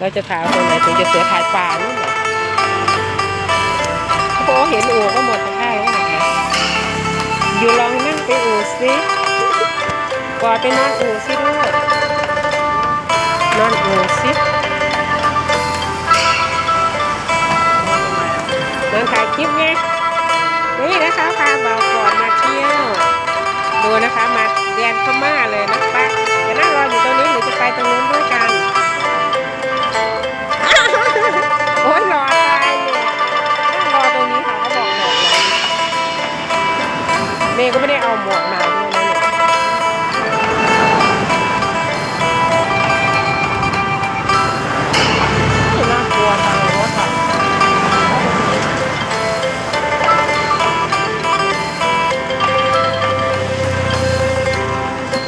เราจะถ่ายคนไหนถึงจะเสือถ่ายป่านู่นเหรอโอ้เห็นอู่ก็หมดท่าแล้วนะคะอยู่ลองนั่งไปอู่สิกอดไปนอนอู่สิลูกนอนอู่สินอนถ่ายคลิปไงนี่นะคะพาบ่าวก่อนมาเที่ยว ดูนะคะมาแดนพม่าเลยนะป้าอย่านั่งรออยู่ตรงนี้หรือจะไปตรงนู้น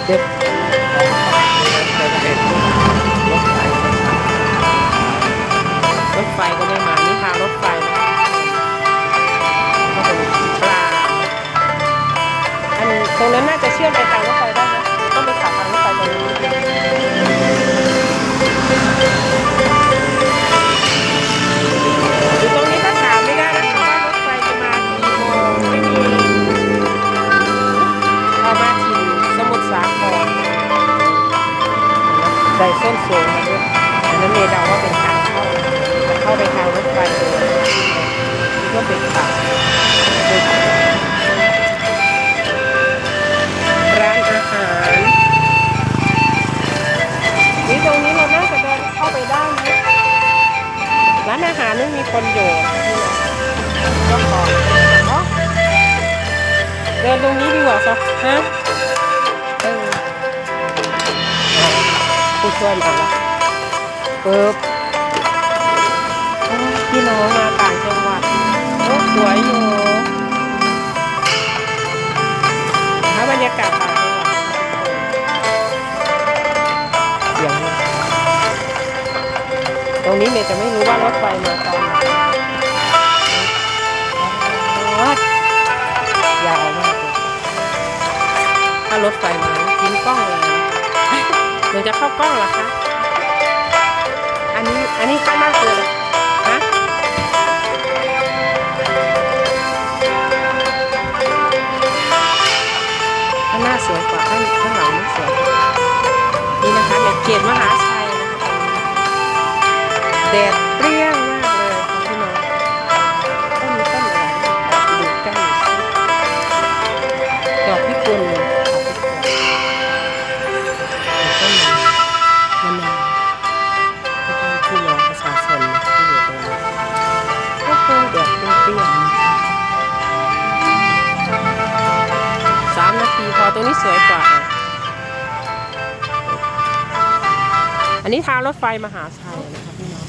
เด็กรถไฟก็ไม่มา นี่ทางรถไฟนะก็เป็นปลาอันตรงนั้นน่าจะเชื่อมไปทางรถไฟ ใส่ส้นสูงมาด้วยอันนั้นเมย์เดาว่าเป็นทางเข้าจะเข้าไปทางรถไฟเลยก็เป็นป่าร้านอาหารนี่ตรงนี้เราน่าจะเดินเข้าไปได้นะร้านอาหารไม่มีคนอยู่อของเนาะเดินตรงนี้ดีกว่าซะฮะ ผู้ช่วยมาแล้วปึ๊บพี่น้องมาต่างจังหวัดโอ้สวยอยู่ถ้าบรรยากาศต่างจังหวัดเสียงตรงนี้เมย์จะไม่รู้ว่ารถไฟมาตอนไหนยาวมากเลยถ้ารถไฟมา จะเข้ากล้องเหรอคะ อันนี้ อันนี้ข้างหน้าคืออะไรฮะข้างหน้าสวยกว่าข้างข้างหลังไม่สวย นี่นะคะในเขตมหาชัยนะคะแดดเปรี้ยง ตรงนี้สวยกว่า อันนี้ทางรถไฟมหาชัยนะคะพี่น้อง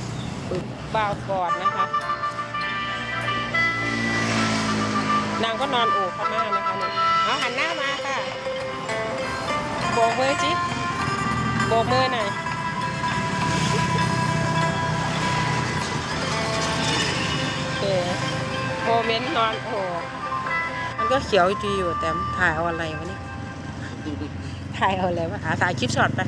บาวกอดนะคะ นางก็นอนโอบพม่านะคะเนี่ยเอาหันหน้ามาค่ะ โบกมือจิโบกมือหน่อยเออโมเมนต์นอนโอ้มันก็เขียวจีอยู่แต่ถ่ายเอาอะไรวะเนี่ย ถ่ายเอาอะไรวะอะถ่ายคลิปช็อตไป